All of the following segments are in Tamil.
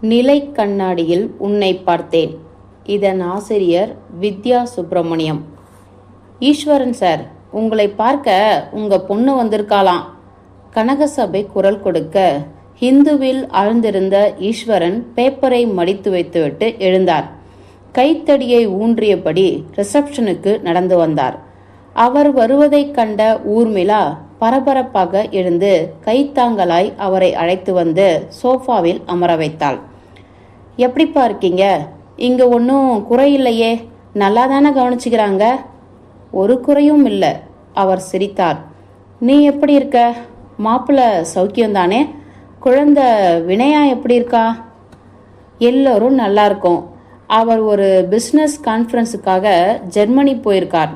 நிலை கண்ணாடியில் உன்னை பார்த்தேன். இதன் ஆசிரியர் வித்யா சுப்பிரமணியம். ஈஸ்வரன் சார் உங்களை பார்க்க உங்க பொண்ணு வந்திருக்காளாம். கனகசபை குரல் கொடுக்க ஹிந்துவில் ஆழ்ந்திருந்த ஈஸ்வரன் பேப்பரை மடித்து வைத்துவிட்டு எழுந்தார். கைத்தடியை ஊன்றியபடி ரிசப்ஷனுக்கு நடந்து வந்தார். அவர் வருவதைக் கண்ட ஊர்மிளா பரபரப்பாக எழுந்து கைத்தாங்கலாய் அவரை அழைத்து வந்து சோஃபாவில் அமர வைத்தாள். எப்படிப்பா இருக்கீங்க? இங்க ஒன்றும் குறையில்லையே நல்லா தானே கவனிச்சுக்கிறாங்க? ஒரு குறையும் இல்லை அவர் சிரித்தார். நீ எப்படி இருக்க? மாப்பிள்ளை சௌக்கியம்தானே குழந்தை வினயா எப்படி இருக்கா? எல்லோரும் நல்லா இருக்கும். அவர் ஒரு பிஸ்னஸ் கான்ஃபரன்ஸுக்காக ஜெர்மனி போயிருக்கார்.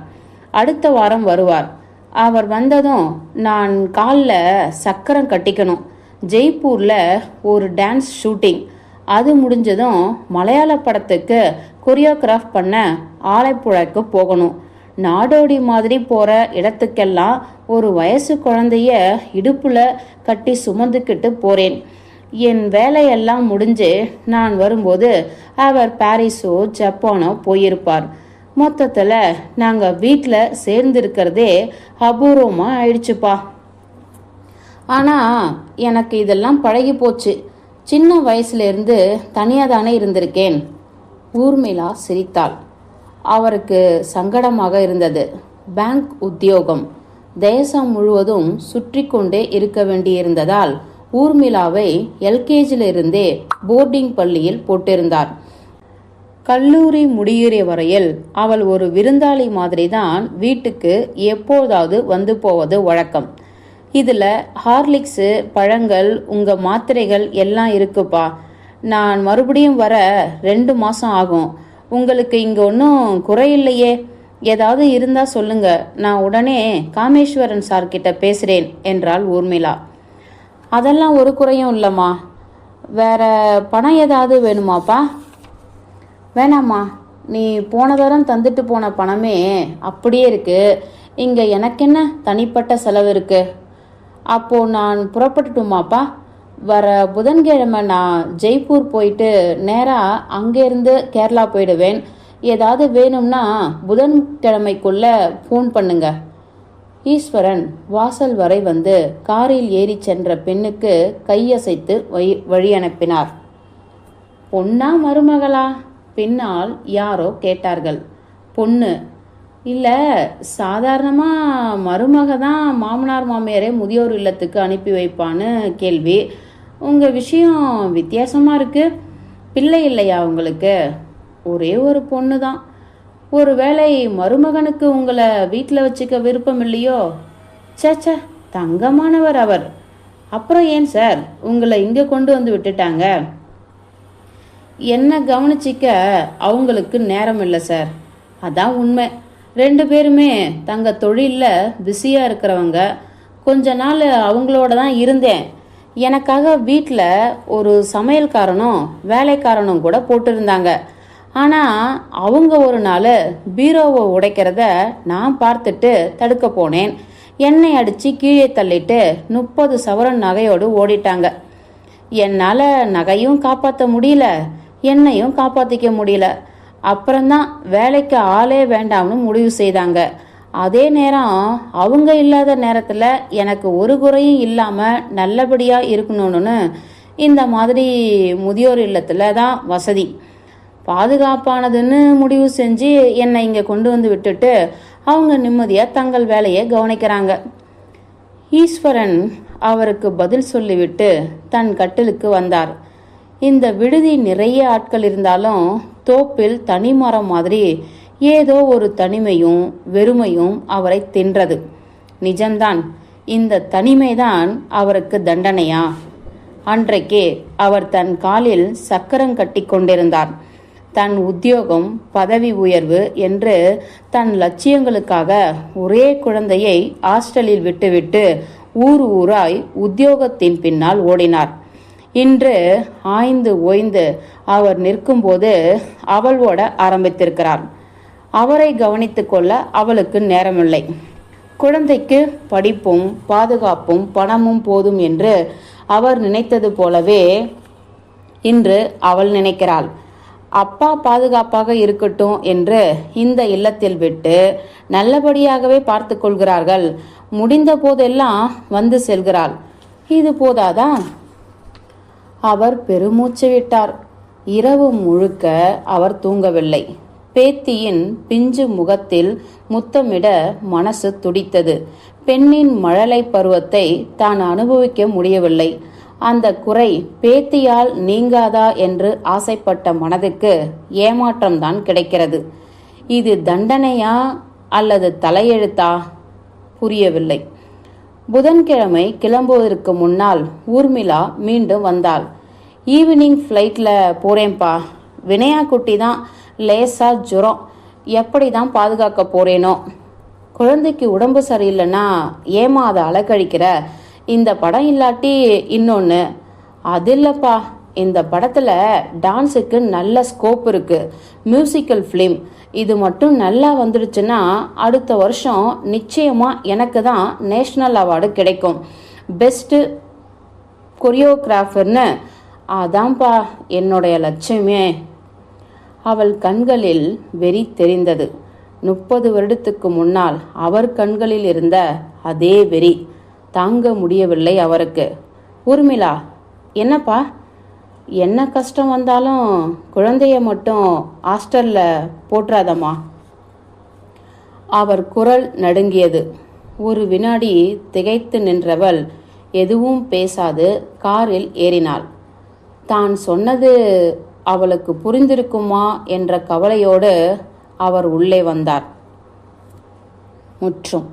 அடுத்த வாரம் வருவார். அவர் வந்ததும் நான் காலில் சக்கரம் கட்டிக்கணும். ஜெய்ப்பூரில் ஒரு டான்ஸ் ஷூட்டிங் அது முடிஞ்சதும் மலையாள படத்துக்கு கொரியோகிராஃப் பண்ண ஆலைப்புழாக்கு போகணும். நாடோடி மாதிரி போகிற இடத்துக்கெல்லாம் ஒரு வயசு குழந்தைய இடுப்பில் கட்டி சுமந்துக்கிட்டு போகிறேன் என் வேலையெல்லாம் முடிஞ்சு நான் வரும்போது அவர் பாரிஸோ ஜப்பானோ போயிருப்பார். மொத்தத்தில் நாங்கள் வீட்டில் சேர்ந்திருக்கிறதே அபூர்வமாக ஆயிடுச்சுப்பா. ஆனால் எனக்கு இதெல்லாம் பழகி போச்சு. சின்ன வயசுலேருந்து தனியாக தானே இருந்திருக்கேன். ஊர்மிளா சிரித்தாள். அவருக்கு சங்கடமாக இருந்தது. பேங்க் உத்தியோகம். தேசம் முழுவதும் சுற்றி கொண்டே இருக்க வேண்டியிருந்ததால் ஊர்மிளாவை எல்கேஜிலிருந்தே போர்டிங் பள்ளியில் போட்டிருந்தார். கல்லூரி முடிகிற வரையில் அவள் ஒரு விருந்தாளி மாதிரி தான் வீட்டுக்கு எப்போதாவது வந்து போவது வழக்கம். இதில் ஹார்லிக்ஸு பழங்கள் உங்கள் மாத்திரைகள் எல்லாம் இருக்குப்பா. நான் மறுபடியும் வர ரெண்டு மாதம் ஆகும். உங்களுக்கு இங்கே ஒன்றும் குறையில்லையே? ஏதாவது இருந்தால் சொல்லுங்க. நான் உடனே காமேஸ்வரன் சார் கிட்ட பேசுகிறேன் என்றாள் ஊர்மிளா. அதெல்லாம் ஒரு குறையும் இல்லைம்மா. வேற பணம் ஏதாவது வேணுமாப்பா? வேணாம்மா நீ போன தரம் தந்துட்டு போன பணமே அப்படியே இருக்கு. இங்க எனக்கென்ன தனிப்பட்ட செலவு இருக்கு? அப்போ நான் புறப்பட்டுட்டுமாப்பா. வர புதன்கிழமை நான் ஜெய்ப்பூர் போயிட்டு நேராக அங்கேருந்து கேரளா போயிடுவேன். ஏதாவது வேணும்னா புதன்கிழமைக்குள்ள ஃபோன் பண்ணுங்க. ஈஸ்வரன் வாசல் வரை வந்து காரில் ஏறி சென்ற பெண்ணுக்கு கையசைத்து வழி வழி அனுப்பினார். பொண்ணா மருமகளா? பின்னால் யாரோ கேட்டார்கள். பொண்ணு. இல்லை சாதாரணமாக மருமக தான் மாமனார் மாமியாரே முதியோர் இல்லத்துக்கு அனுப்பி வைப்பான்னு கேள்வி. உங்கள் விஷயம் வித்தியாசமாக இருக்கு. பிள்ளை இல்லையா உங்களுக்கு? ஒரே ஒரு பொண்ணு தான் ஒருவேளை மருமகனுக்கு உங்களை வீட்டில் வச்சுக்க விருப்பம் இல்லையோ? சேச்சே தங்கமானவர் அவர். அப்புறம் ஏன் சார்? உங்களை இங்கே கொண்டு வந்து விட்டுட்டாங்க. என்ன கவனிச்சிக்க அவங்களுக்கு நேரம் இல்லை சார். அதான் உண்மை. ரெண்டு பேருமே தங்க தொழிலில் பிஸியாக இருக்கிறவங்க. கொஞ்ச நாள் அவங்களோட தான் இருந்தேன். எனக்காக வீட்டில் ஒரு சமையல்காரனும் வேலைக்காரனும் கூட போட்டிருந்தாங்க. ஆனால் அவங்க ஒரு நாள் பீரோவை உடைக்கிறத நான் பார்த்துட்டு தடுக்க போனேன். எண்ணெய் அடித்து கீழே தள்ளிட்டு முப்பது சவரன் நகையோடு ஓடிட்டாங்க. என்னால் நகையும் காப்பாற்ற முடியல. என்னையும் காப்பாற்றிக்க முடியல. அப்புறம்தான் வேலைக்கு ஆளே வேண்டாம்னு முடிவு செய்தாங்க. அதே நேரம் அவங்க இல்லாத நேரத்தில் எனக்கு ஒரு குறையும் இல்லாமல் நல்லபடியாக இருக்கணும்னு இந்த மாதிரி முதியோர் இல்லத்தில் தான் வசதி. பாதுகாப்பானதுன்னு முடிவு செஞ்சு என்னை இங்கே கொண்டு வந்து விட்டுட்டு அவங்க நிம்மதியாக தங்கள் வேலையை கவனிக்கிறாங்க. ஈஸ்வரன் அவருக்கு பதில் சொல்லிவிட்டு தன் கட்டிலுக்கு வந்தார். இந்த விடுதி நிறைய ஆட்கள் இருந்தாலும் தோப்பில் தனி மரம் மாதிரி ஏதோ ஒரு தனிமையும் வெறுமையும் அவரை தின்றது. நிஜம்தான். இந்த தனிமைதான் அவருக்கு தண்டனையா? அன்றைக்கே அவர் தன் காலில் சக்கரம் கட்டி கொண்டிருந்தார். தன் உத்தியோகம் பதவி உயர்வு என்று தன் லட்சியங்களுக்காக ஒரே குழந்தையை ஹாஸ்டலில் விட்டுவிட்டு ஊர் ஊராய் உத்தியோகத்தின் பின்னால் ஓடினார். இன்று ஆய்ந்து ஓய்ந்து அவர் நிற்கும்போது அவள் ஓட ஆரம்பித்திருக்கிறார். அவரை கவனித்துக் கொள்ள அவளுக்கு நேரமில்லை. குழந்தைக்கு படிப்பும் பாதுகாப்பும் பணமும் போதும் என்று அவர் நினைத்தது போலவே இன்று அவள் நினைக்கிறாள். அப்பா பாதுகாப்பாக இருக்கட்டும் என்று இந்த இல்லத்தில் விட்டு நல்லபடியாகவே பார்த்து கொள்கிறார்கள். முடிந்த போதெல்லாம் வந்து செல்கிறாள். இது போதாதான் அவர் பெருமூச்சு விட்டார். இரவு முழுக்க அவர் தூங்கவில்லை. பேத்தியின் பிஞ்சு முகத்தில் முத்தமிட மனசு துடித்தது. பெண்ணின் மழலை பருவத்தை தான் அனுபவிக்க முடியவில்லை. அந்த குறை பேத்தியால் நீங்காதா என்று ஆசைப்பட்ட மனதுக்கு ஏமாற்றம்தான் கிடைக்கிறது. இது தண்டனையா அல்லது தலையெழுத்தா? புரியவில்லை. புதன்கிழமை கிளம்புவதற்கு முன்னால் ஊர்மிளா மீண்டும் வந்தாள். ஈவினிங் ஃப்ளைட்டில் போகிறேன்ப்பா வினயா குட்டி தான் லேசாக ஜுரம். எப்படி தான் பாதுகாக்க போகிறேனோ குழந்தைக்கு உடம்பு சரியில்லைன்னா ஏமா அதை அலக்கழிக்கிற இந்த படம் இல்லாட்டி இன்னொன்று அது இல்லைப்பா. இந்த படத்தில் டான்ஸுக்கு நல்ல ஸ்கோப் இருக்குது மியூசிக்கல் ஃபிலிம் இது மட்டும் நல்லா வந்துடுச்சுன்னா அடுத்த வருஷம் நிச்சயமாக எனக்கு தான் நேஷ்னல் அவார்டு கிடைக்கும். பெஸ்ட்டு கொரியோகிராஃபர்னு அதான்ப்பா என்னுடைய லட்சியமே. அவள் கண்களில் வெறி தெரிந்தது. முப்பது வருடத்துக்கு முன்னால் அவர் கண்களில் இருந்த அதே வெறி தாங்க முடியவில்லை அவருக்கு. ஊர்மிளா என்னப்பா? என்ன கஷ்டம் வந்தாலும் குழந்தைய மட்டும் ஹாஸ்டலில் போட்டுறாதம்மா அவர் குரல் நடுங்கியது. ஒரு வினாடி திகைத்து நின்றவள் எதுவும் பேசாது காரில் ஏறினாள். தான் சொன்னது அவளுக்கு புரிந்திருக்குமா என்ற கவலையோடு அவர் உள்ளே வந்தார். முற்றும்.